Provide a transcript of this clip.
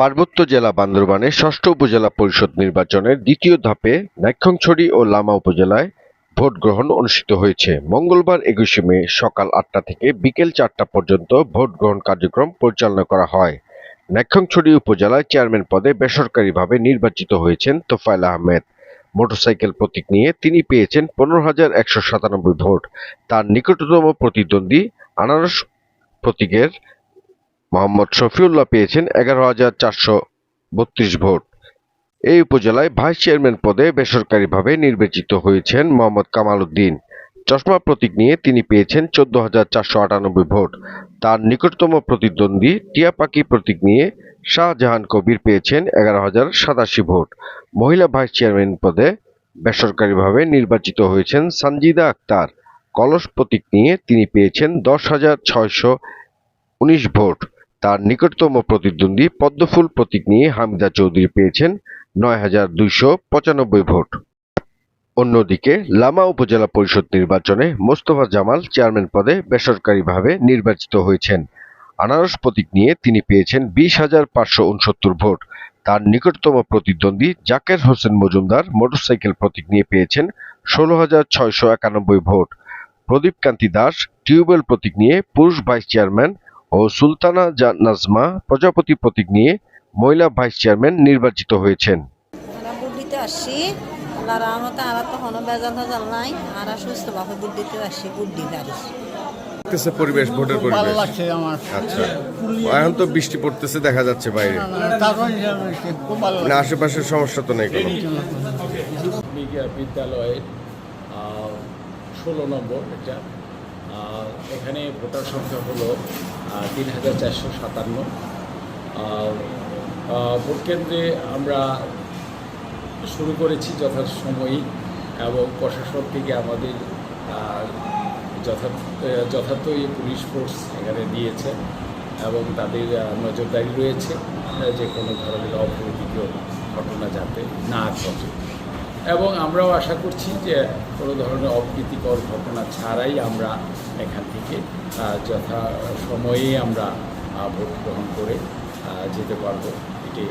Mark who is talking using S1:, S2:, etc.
S1: পার্বত্য জেলা বান্দরবানে ষষ্ঠ উপজেলা পরিষদ নির্বাচনের দ্বিতীয় ধাপে নাইক্ষ্যংছড়ি ও লামা উপজেলায় ভোট গ্রহণ অনুষ্ঠিত হয়েছে। মঙ্গলবার একুশে মে সকাল আটটা থেকে বিকেল চারটা পর্যন্ত ভোট গ্রহণ কার্যক্রম পরিচালনা করা হয়। নাইক্ষ্যংছড়ি উপজেলায় চেয়ারম্যান পদে বেসরকারিভাবে নির্বাচিত হয়েছেন তোফায়েল আহমেদ। মোটরসাইকেল প্রতীক নিয়ে তিনি পেয়েছেন পনেরো হাজার একশো সাতানব্বই ভোট। তার নিকটতম প্রতিদ্বন্দ্বী আনারস প্রতীকের মোহাম্মদ শফিউল্লাহ পেয়েছেন এগারো হাজার চারশো বত্রিশ ভোট। এই উপজেলায় ভাইস চেয়ারম্যান পদে বেসরকারিভাবে নির্বাচিত হয়েছেন মোহাম্মদ কামাল উদ্দিন। চশমা প্রতীক নিয়ে তিনি পেয়েছেন চোদ্দ হাজার চারশো আটানব্বই ভোট। তার নিকটতম প্রতিদ্বন্দ্বী টিয়া পাখি প্রতীক নিয়ে শাহজাহান কবির পেয়েছেন এগারো হাজার সাতাশি ভোট। মহিলা ভাইস চেয়ারম্যান পদে বেসরকারিভাবে নির্বাচিত হয়েছেন সঞ্জিদা আক্তার। কলস প্রতীক নিয়ে তিনি পেয়েছেন দশ হাজার ছয়শো উনিশ ভোট। তার নিকটতম প্রতিদ্বন্দ্বী পদ্মফুল প্রতীক নিয়ে হামিদা চৌধুরী পেয়েছেন নয় হাজার দুইশো পঁচানব্বই ভোট। অন্যদিকে লামা উপজেলা পরিষদ নির্বাচনে মোস্তফা জামাল চেয়ারম্যান পদে বেসরকারিভাবে নির্বাচিত হয়েছেন। আনারস প্রতীক নিয়ে তিনি পেয়েছেন বিশ হাজার পাঁচশো উনসত্তর ভোট। তার নিকটতম প্রতিদ্বন্দ্বী জাকের হোসেন মজুমদার মোটরসাইকেল প্রতীক নিয়ে পেয়েছেন ষোলো হাজার ছয়শো একানব্বই ভোট। প্রদীপ কান্তি দাস টিউবওয়েল প্রতীক নিয়ে পুরুষ ভাইস চেয়ারম্যান ও সুলতানা জা- নাজমা প্রজাপতি প্রতীক নিয়ে মহিলা ভাইস চেয়ারম্যান নির্বাচিত হয়েছেন।
S2: রহমতে তো কোনো বেজাল নাই। আর সুস্থভাবে দিতে দিতে
S1: পরিবেশ ভোটের
S3: ভালো
S1: পরিবেশ।
S3: লাগছে আমার।
S1: আচ্ছা। এখন তো বৃষ্টি পড়তেছে দেখা যাচ্ছে বাইরে। মানে আশেপাশের সমস্যা তো নেই কোনো।
S4: বিদ্যালয়ের ষোলো নম্বর এটা। এখানে ভোটার সংখ্যা হলো তিন হাজার চারশো সাতান্ন। ভোট কেন্দ্রে আমরা শুরু করেছি যথাসময়ই এবং প্রশাসন থেকে আমাদের যথার্থ যথার্থই পুলিশ ফোর্স এখানে দিয়েছে এবং তাদের নজরদারি রয়েছে যে কোনো ধরনের অপ্রীতিকর ঘটনা যাতে না ঘটে। এবং আমরাও আশা করছি যে কোনো ধরনের অপ্রীতিকর ঘটনা ছাড়াই আমরা এখান থেকে যথা সময়ে আমরা ভোট গ্রহণ করে যেতে পারব। এটাই